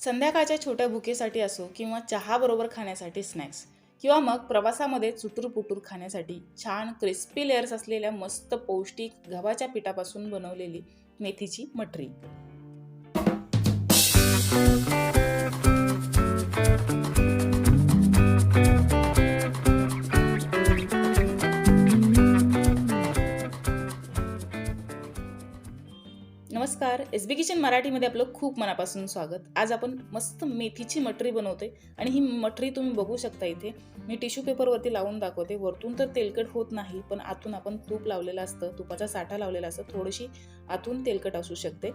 संध्याकाळच्या छोट्या भुकेसाठी असो किंवा चहाबरोबर खाण्यासाठी स्नॅक्स किंवा मग प्रवासामध्ये चुटूरपुटूर खाण्यासाठी छान क्रिस्पी लेअर्स असलेल्या मस्त पौष्टिक गव्हाच्या पिठापासून बनवलेली मेथीची मटरी. एस बी किचन मराठीमध्ये आपलं खूप मनापासून स्वागत. आज आपण मस्त मेथीची मटरी बनवते आणि ही मटरी तुम्ही बघू शकता इथे. मी टिश्यू पेपरवरती लावून दाखवते. वरतून तर तेलकट होत नाही पण आतून आपण तूप लावलेलं असतं तुपाचा साठा लावलेला असतं. थोडीशी आतून तेलकट असू शकते.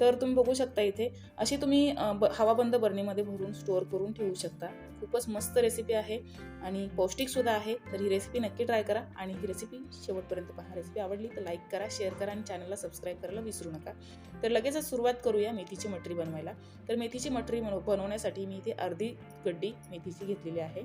तर तुम्ही बघू शकता इथे. अशी तुम्ही ब हवाबंद बरणीमध्ये भरून स्टोअर करून ठेवू शकता. खूपच मस्त रेसिपी आहे आणि पौष्टिकसुद्धा आहे. तर ही रेसिपी नक्की ट्राय करा आणि ही रेसिपी शेवटपर्यंत पहा. रेसिपी आवडली तर लाईक करा शेअर करा आणि चॅनलला सबस्क्राईब करायला विसरू नका. तर लगेचच सुरुवात करूया मेथीची मटरी बनवायला. तर मेथीची मटरी बनव बनवण्यासाठी मी इथे अर्धी गड्डी मेथीची घेतलेली आहे.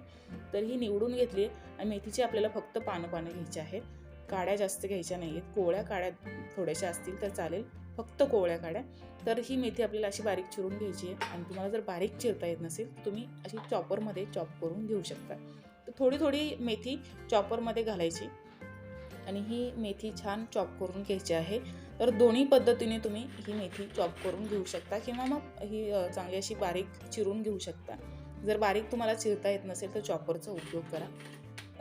तर ही निवडून घेतली आहे आणि मेथीची आपल्याला फक्त पानं पानं घ्यायची आहेत काड्या जास्त घ्यायच्या नाही आहेत कोळ्या काड्या थोड्याशा असतील तर चालेल. फक्त कोवळ्या काड्या. तर ही मेथी आपल्याला अशी बारीक चिरून घ्यायची आहे. आणि तुम्हाला जर बारीक चिरता येत नसेल तुम्ही अशी चॉपरमध्ये चॉप करून घेऊ शकता. तर थोडी थोडी मेथी चॉपरमध्ये घालायची. आणि ही मेथी छान चॉप करून घ्यायची आहे. तर दोन्ही पद्धतीने तुम्ही ही मेथी चॉप करून घेऊ शकता किंवा मग ही चांगली अशी बारीक चिरून घेऊ शकता. जर बारीक तुम्हाला चिरता येत नसेल तर चॉपरचा उपयोग करा.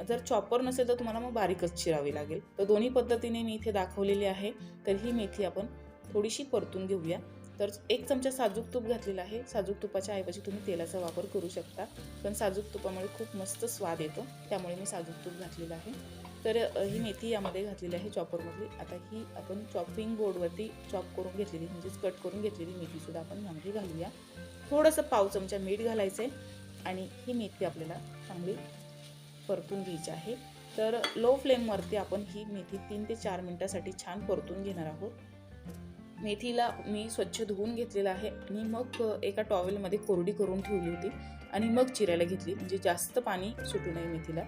जर चॉपर नसेल तर तुम्हाला मग बारीकच चिरावी लागेल. तर दोन्ही पद्धतीने मी इथे दाखवलेली आहे. तर ही मेथी आपण थोडीशी परतून घेऊया. तर एक चमचा साजूक तूप घातलेला आहे. साजूक तुपाच्या ऐवजी तुम्ही तेलाचा वापर करू शकता. पण साजूक तुपामुळे खूप मस्त स्वाद येतो. त्यामुळे मी साजूक तूप घातलेलं आहे. तर ही मेथी यामध्ये घातलेली आहे चॉपरमधली. आता ही आपण चॉपिंग बोर्डवरती चॉप करून घेतलेली म्हणजेच कट करून घेतलेली मेथीसुद्धा आपण यामध्ये घालूया. थोडंसं पाव चमचा मीठ घालायचं आहे आणि ही मेथी आपल्याला चांगली परतून घ्यायची आहे. तर लो फ्लेमवरती आपण ही मेथी तीन ते चार मिनटासाठी छान परतून घेणार आहोत. मेथीला मी स्वच्छ धुवून घेतलेलं आहे. आणि मग एका टॉवेलमध्ये कोरडी करून ठेवली होती आणि मग चिरायला घेतली. म्हणजे जास्त पाणी सुटू नये मेथीला.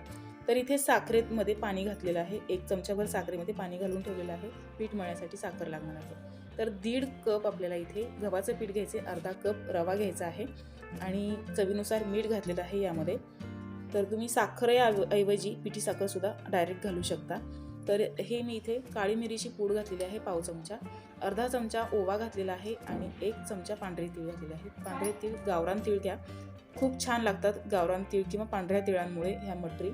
तर इथे साखरेमध्ये पाणी घातलेलं आहे. एक चमचाभर साखरेमध्ये पाणी घालून ठेवलेलं आहे. पीठ मळण्यासाठी साखर लागणार आहे. तर दीड कप आपल्याला इथे गव्हाचं पीठ घ्यायचे अर्धा कप रवा घ्यायचा आहे आणि चवीनुसार मीठ घातलेलं आहे यामध्ये. तर तुम्ही साखर ऐवजी पिठी साखरसुद्धा डायरेक्ट घालू शकता. तर हे मी इथे काळी मिरीची पूड घातलेली आहे पाव चमचा अर्धा चमचा ओवा घातलेला आहे आणि एक चमचा पांढरे तीळ घातलेले आहे. पांढरे तीळ गावरान तीळ घ्या खूप छान लागतात गावरान तीळ किंवा पांढऱ्या तिळांमुळे ह्या मटरी.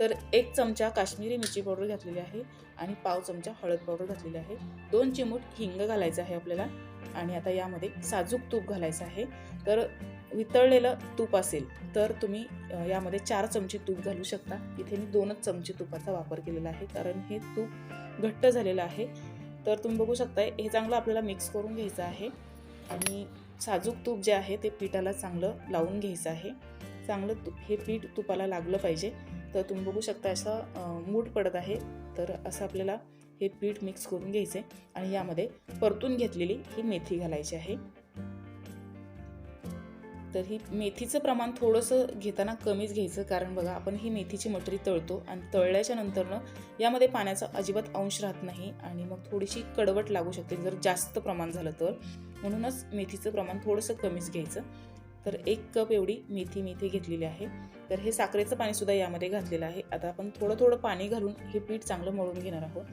तर एक चमचा काश्मीरी मिरची पावडर घातलेली आहे आणि पाव चमचा हळद पावडर घातलेली आहे. दोन चिमूट हिंग घालायचं आहे आपल्याला आणि आता यामध्ये साजूक तूप घालायचं आहे. तर वितळलेलं तूप असेल तर तुम्ही यामध्ये चार चमचे तूप घालू शकता. इथे मी दोनच चमचे तुपाचा वापर केलेला आहे कारण हे तूप घट्ट झालेलं आहे. तर तुम्ही बघू शकता हे चांगलं आपल्याला मिक्स करून घ्यायचं आहे. आणि साजूक तूप जे आहे ते पिठाला चांगलं लावून घ्यायचं आहे. चांगलं तूप हे पीठ तुपाला लागलं पाहिजे. तर तुम्ही बघू शकता असं मूठ पडत आहे. तर असं आपल्याला हे पीठ मिक्स करून घ्यायचं आहे आणि यामध्ये परतून घेतलेली ही मेथी घालायची आहे. तर ही मेथीचं प्रमाण थोडंसं घेताना कमीच घ्यायचं कारण बघा आपण ही मेथीची मटरी तळतो आणि तळल्याच्या नंतरनं यामध्ये पाण्याचा अजिबात अंश राहत नाही आणि मग थोडीशी कडवट लागू शकते. जर जास्त प्रमाण झालं तर. म्हणूनच मेथीचं प्रमाण थोडंसं कमीच घ्यायचं. तर एक कप एवढी मेथी मेथी घेतलेली आहे. तर हे साखरेचं पाणीसुद्धा यामध्ये घातलेलं आहे. आता आपण थोडं थोडं पाणी घालून हे पीठ चांगलं मळून घेणार आहोत.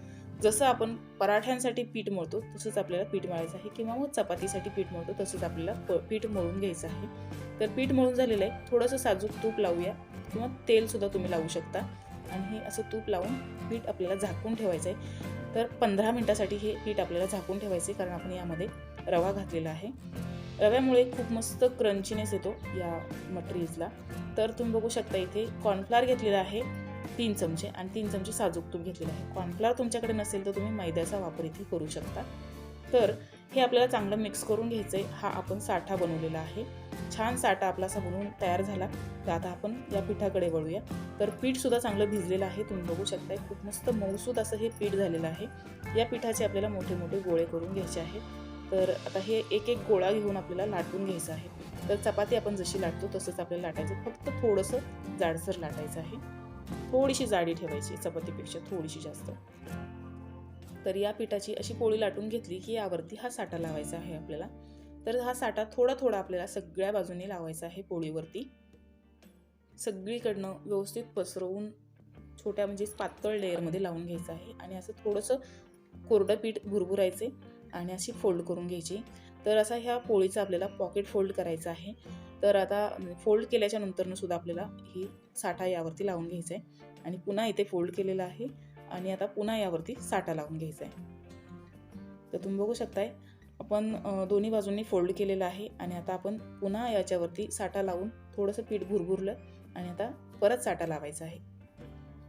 जसं आपण पराठ्यांसाठी पीठ मळतो तसंच आपल्याला पीठ मळायचं आहे किंवा मग चपातीसाठी पीठ मळतो तसंच आपल्याला प पीठ मळून घ्यायचं आहे. तर पीठ मळून झालेलं आहे. थोडंसं साजूक तूप लावूया किंवा तेलसुद्धा तुम्ही लावू शकता. आणि हे असं तूप लावून पीठ आपल्याला झाकून ठेवायचं आहे. तर पंधरा मिनटासाठी हे पीठ आपल्याला झाकून ठेवायचं आहे कारण आपण यामध्ये रवा घातलेला आहे. रव्यामुळे खूप मस्त क्रंचीनेस येतो या मटेरियल्सला. तर तुम्ही बघू शकता इथे कॉर्नफ्लावर घेतलेला आहे. तीन चमचे आणि तीन चमचे साजूक तूप घेतलेलं आहे. कॉर्नफ्लावर तुमच्याकडे नसेल तर तुम्ही मैद्याचा वापर इथे करू शकता. तर हे आपल्याला चांगलं मिक्स करून घ्यायचं आहे हा आपण साठा बनवलेला आहे. छान साठा आपला असा बनवून तयार झाला. तर आता आपण या पिठाकडे वळूया. तर पीठसुद्धा चांगलं भिजलेलं आहे. तुम्ही बघू शकताय खूप मस्त मऊसूद असं हे पीठ झालेलं आहे. या पिठाचे आपल्याला मोठे मोठे गोळे करून घ्यायचे आहेत तर आता हे एक एक गोळा घेऊन आपल्याला लाटून घ्यायचं आहे. तर चपाती आपण जशी लाटतो तसंच आपल्याला लाटायचं. फक्त थोडंसं जाडसर लाटायचं आहे. थोडीशी जाडी ठेवायची चपातीपेक्षा थोडीशी जास्त. तर या पिठाची अशी पोळी लाटून घेतली की यावरती हा साठा लावायचा आहे आपल्याला. तर हा साठा थोडा थोडा आपल्याला सगळ्या बाजूने लावायचा आहे पोळीवरती. सगळीकडनं व्यवस्थित पसरवून छोट्या म्हणजे पातळ लेअरमध्ये लावून घ्यायचं आहे. आणि असं थोडंसं कोरडं पीठ भुरभुरायचे आणि अशी फोल्ड करून घ्यायची. तर असा ह्या पोळीचा आपल्याला पॉकेट फोल्ड करायचा आहे. तर आता फोल्ड केल्याच्या नंतरनं सुद्धा आपल्याला ही साठा यावरती लावून घ्यायचा आहे आणि पुन्हा इथे फोल्ड केलेला आहे. आणि आता पुन्हा यावरती साठा लावून घ्यायचा आहे तर तुम्ही बघू शकताय आपण दोन्ही बाजूंनी फोल्ड केलेला आहे. आणि आता आपण पुन्हा याच्यावरती साठा लावून थोडंसं पीठ भुरभुरलं आणि आता परत साठा लावायचा आहे.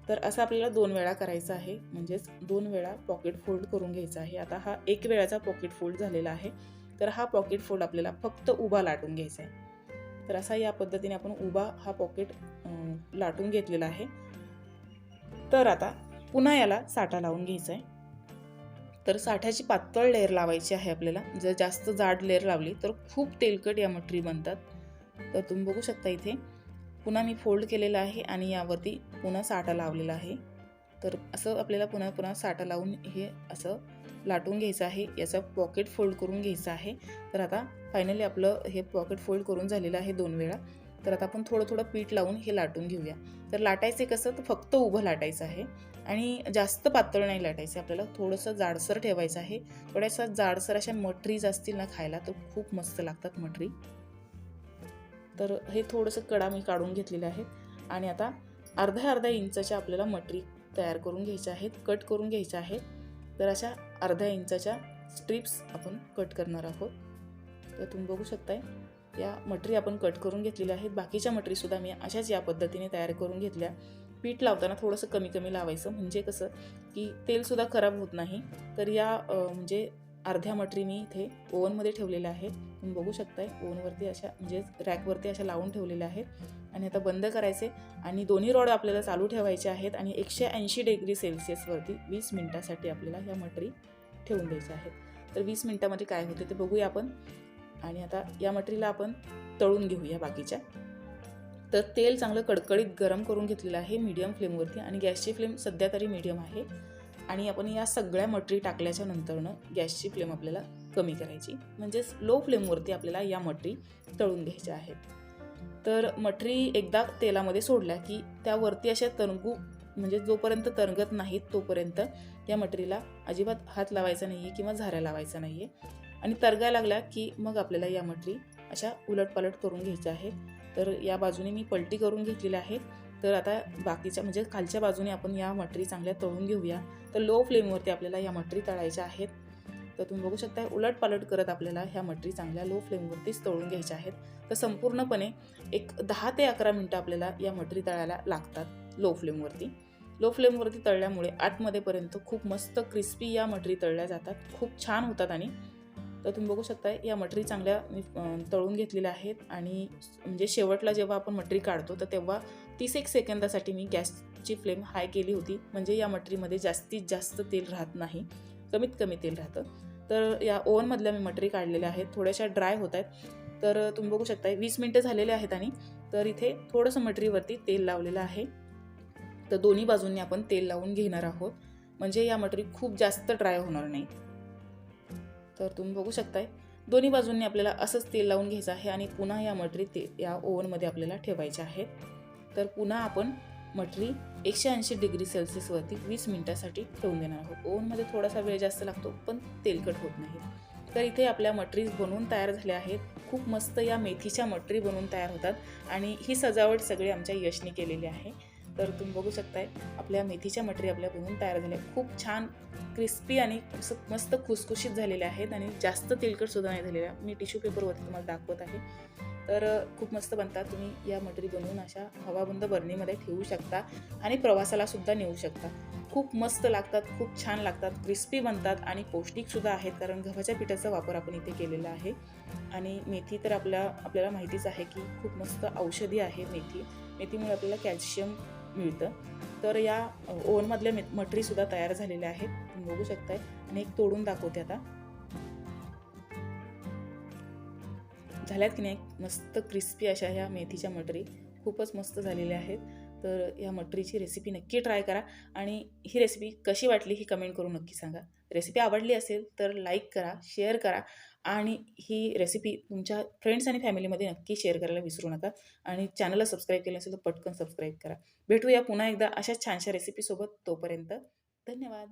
तर असं आपल्याला दोन वेळा करायचं आहे. म्हणजेच दोन वेळा पॉकेट फोल्ड करून घ्यायचा आहे. आता हा एक वेळाचा पॉकेट फोल्ड झालेला आहे. तर हा पॉकेट फोल्ड आपल्याला फक्त उभा लाटून घ्यायचा आहे. तर असा या पद्धतीने आपण उभा हा पॉकेट लाटून घेतलेला आहे. तर आता पुन्हा याला साठा लावून घ्यायचा आहे. तर साठ्याची पातळ लेअर लावायची आहे आपल्याला. जर जास्त जाड लेअर लावली तर खूप तेलकट या मटरी बनतात. तर तुम्ही बघू शकता इथे पुन्हा मी फोल्ड केलेला आहे आणि यावरती पुन्हा साठा लावलेला आहे. तर असं आपल्याला पुन्हा पुन्हा साठा लावून हे असं लाटून घ्यायचं आहे याचा पॉकेट फोल्ड करून घ्यायचं आहे. तर आता फायनली आपलं हे पॉकेट फोल्ड करून झालेलं आहे दोन वेळा. तर आता आपण थोडं थोडं पीठ लावून हे लाटून घेऊया. तर लाटायचे कसं तर फक्त उभं लाटायचं आहे. आणि जास्त पातळ नाही लाटायचं आपल्याला थोडंसं जाडसर ठेवायचं आहे. थोड्याशा जाडसर अशा मटरीज असतील ना खायला तर खूप मस्त लागतात मटरी. तर हे थोडंसं कडा मी काढून घेतलेलं आहे. आणि आता अर्ध्या अर्ध्या इंचाच्या आपल्याला मटरी तयार करून घ्यायच्या आहेत कट करून घ्यायच्या आहेत. तर अशा अर्ध्या इंचाच्या स्ट्रिप्स आपण कट करणार आहोत. तर तुम्ही बघू शकताय या मटरी आपण कट करून घेतलेल्या आहेत. बाकीच्या मटरीसुद्धा मी अशाच या पद्धतीने तयार करून घेतल्या. पीठ लावताना थोडंसं कमी कमी लावायचं. म्हणजे कसं की तेलसुद्धा खराब होत नाही. तर या म्हणजे अर्ध्या मटरी मी इथे ओव्हनमध्ये ठेवलेल्या आहेत. तुम्ही बघू शकताय ओव्हनवरती अशा म्हणजे रॅकवरती अशा लावून ठेवलेल्या आहेत. आणि आता बंद करायचे. आणि दोन्ही रॉड आपल्याला चालू ठेवायचे आहेत आणि एकशे ऐंशी डिग्री सेल्सिअसवरती वीस मिनटासाठी आपल्याला ह्या मटरी ठेवून द्यायच्या आहेत. तर वीस मिनटामध्ये काय होते ते बघूया आपण. आणि आता या मटरीला आपण तळून घेऊया बाकीच्या. तर तेल चांगलं कडकडीत गरम करून घेतलेलं आहे मीडियम फ्लेमवरती. आणि गॅसची फ्लेम सध्या तरी मीडियम आहे. आणि आपण या सगळ्या मटरी टाकल्याच्या नंतरनं गॅसची फ्लेम आपल्याला कमी करायची. म्हणजेच लो फ्लेमवरती आपल्याला या मटरी तळून घ्यायच्या आहेत. तर मटरी एकदा तेलामध्ये सोडल्या की त्यावरती अशा तरंगू म्हणजे जोपर्यंत तरंगत नाहीत तोपर्यंत या मटरीला अजिबात हात लावायचा नाही आहे किंवा झाऱ्या लावायचा नाही आहे आणि तरगायला लागल्या की मग आपल्याला या मटरी अशा उलटपालट करून घ्यायच्या आहेत. तर या बाजूने मी पलटी करून घेतलेल्या आहेत. तर आता बाकीच्या म्हणजे खालच्या बाजूने आपण या मटरी चांगल्या तळून घेऊया. तर लो फ्लेमवरती आपल्याला या मटरी तळायच्या आहेत. तर तुम्ही बघू शकता उलट पालट करत आपल्याला ह्या मटरी चांगल्या लो फ्लेमवरतीच तळून घ्यायच्या आहेत. तर संपूर्णपणे एक दहा ते अकरा मिनटं आपल्याला या मटरी तळायला लागतात लो फ्लेमवरती लो फ्लेमवरती तळल्यामुळे आतमध्येपर्यंत खूप मस्त क्रिस्पी या मटरी तळल्या जातात. खूप छान होतात आणि तर तुम्ही बघू शकता या मटरी चांगल्या मी तळून घेतलेल्या आहेत आणि म्हणजे शेवटला जेव्हा आपण मटरी काढतो तर तेव्हा तीस एक सेकंदासाठी मी गॅसची फ्लेम हाय केली होती. म्हणजे या मटरीमध्ये जास्तीत जास्त तेल राहत नाही. कमीत कमी तेल राहतं. तर या ओव्हनमधल्या मी मटरी काढलेल्या आहेत. थोड्याशा ड्राय होत आहेत. तर तुम्ही बघू शकता वीस मिनटं झालेले आहेत आणि तर इथे थोडंसं मटरीवरती तेल लावलेलं आहे. तर दोन्ही बाजूंनी आपण तेल लावून घेणार आहोत. म्हणजे या मटरी खूप जास्त ड्राय होणार नाही. तर तुम्ही बघू शकताय. दोन्ही बाजूंनी आपल्याला असंच तेल लावून घ्यायचं आहे आणि पुन्हा या मटरी ते या ओव्हनमध्ये आपल्याला ठेवायच्या आहेत तर पुन्हा आपण मटरी एकशे ऐंशी डिग्री सेल्सिअसवरती वीस मिनटासाठी ठेवून देणार आहोत. ओव्हनमध्ये थोडासा वेळ जास्त लागतो पण तेलकट होत नाही. तर इथे आपल्या मटरीज बनवून तयार झाल्या आहेत. खूप मस्त या मेथीच्या मटरी बनवून तयार होतात. आणि ही सजावट सगळी आमच्या यशने केलेली आहे. तर तुम्ही बघू शकताय आपल्या मेथीच्या मटरी आपल्या बनवून तयार झाल्या. खूप छान क्रिस्पी आणि मस्त खुसखुशीत झालेल्या आहेत आणि जास्त तेलकटसुद्धा नाही झालेल्या. मी टिश्यू पेपरवरती तुम्हाला दाखवत आहे. तर खूप मस्त बनतात. तुम्ही या मटरी बनवून अशा हवाबंद बरणीमध्ये ठेवू शकता आणि प्रवासाला सुद्धा नेऊ शकता. खूप मस्त लागतात खूप छान लागतात क्रिस्पी बनतात आणि पौष्टिकसुद्धा आहेत कारण गव्हाच्या पिठाचा वापर आपण इथे केलेला आहे. आणि मेथी तर आपल्या आपल्याला माहितीच आहे की खूप मस्त औषधी आहे मेथी. मेथीमुळे आपल्याला कॅल्शियम मिळतं. तर या ओव्हनमधल्या मे मटरीसुद्धा तयार झालेल्या आहेत. तुम्ही बघू शकताय. आणि एक तोडून दाखवते आता. झाल्यात की नाही मस्त क्रिस्पी अशा ह्या मेथीच्या मटरी. खूपच मस्त झालेल्या आहेत. तर या मटरीची रेसिपी नक्की ट्राय करा. आणि ही रेसिपी कशी वाटली ही कमेंट करून नक्की सांगा. रेसिपी आवडली असेल तर लाईक करा शेअर करा. आणि ही रेसिपी तुमच्या फ्रेंड्स आणि फॅमिलीमध्ये नक्की शेअर करायला विसरू नका. आणि चॅनलला सबस्क्राईब केलं असेल तर पटकन सबस्क्राईब करा. भेटूया पुन्हा एकदा अशा छानशा रेसिपीसोबत तोपर्यंत धन्यवाद.